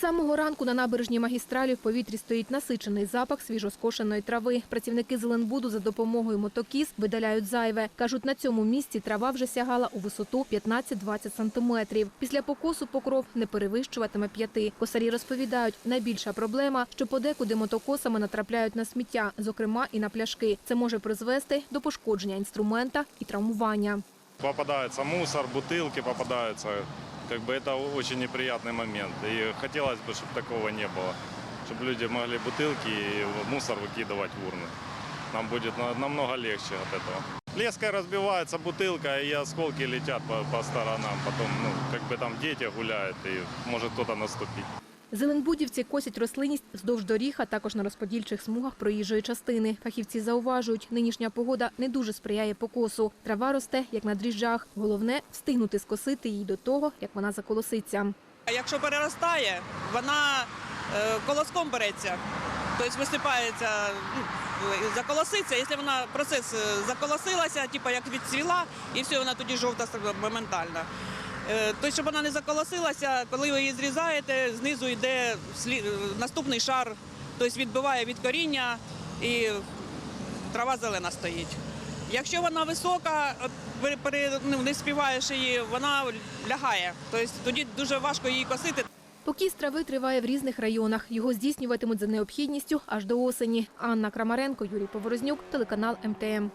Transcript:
Самого ранку на набережній магістралі в повітрі стоїть насичений запах свіжоскошеної трави. Працівники Зеленбуду за допомогою мотокіз видаляють зайве. Кажуть, на цьому місці трава вже сягала у висоту 15-20 сантиметрів. Після покосу покров не перевищуватиме п'яти. Косарі розповідають, найбільша проблема, що подекуди мотокосами натрапляють на сміття, зокрема і на пляшки. Це може призвести до пошкодження інструмента і травмування. Попадается мусор, бутылки попадаются Как бы это очень неприятный момент. И хотелось бы, чтобы такого не было. Чтобы люди могли бутылки и мусор выкидывать в урны. Нам будет на- намного легче от этого. Леской разбивается бутылка, и осколки летят по, по сторонам. Потом, ну, как бы там дети гуляют, и может кто-то наступить. Зеленбудівці косять рослинність вздовж доріг, а також на розподільчих смугах проїжджої частини. Фахівці зауважують, нинішня погода не дуже сприяє покосу. Трава росте, як на дріжджах. Головне – встигнути скосити її до того, як вона заколоситься. Якщо переростає, вона е, колоском береться, тобто висипається, ну, заколоситься. Якщо вона процес е, заколосилася, типу як відцвіла, і все, вона тоді жовта моментально. Е, Тобто, щоб вона не заколосилася, коли ви її зрізаєте, знизу йде е, наступний шар, тобто відбиває від коріння і трава зелена стоїть. Якщо вона висока, ну, не співаєш її, вона лягає. Тобто тоді дуже важко її косити. Покіс трави триває в різних районах. Його здійснюватимуть за необхідністю аж до осені. Анна Крамаренко, Юрій Поворознюк, телеканал МТМ.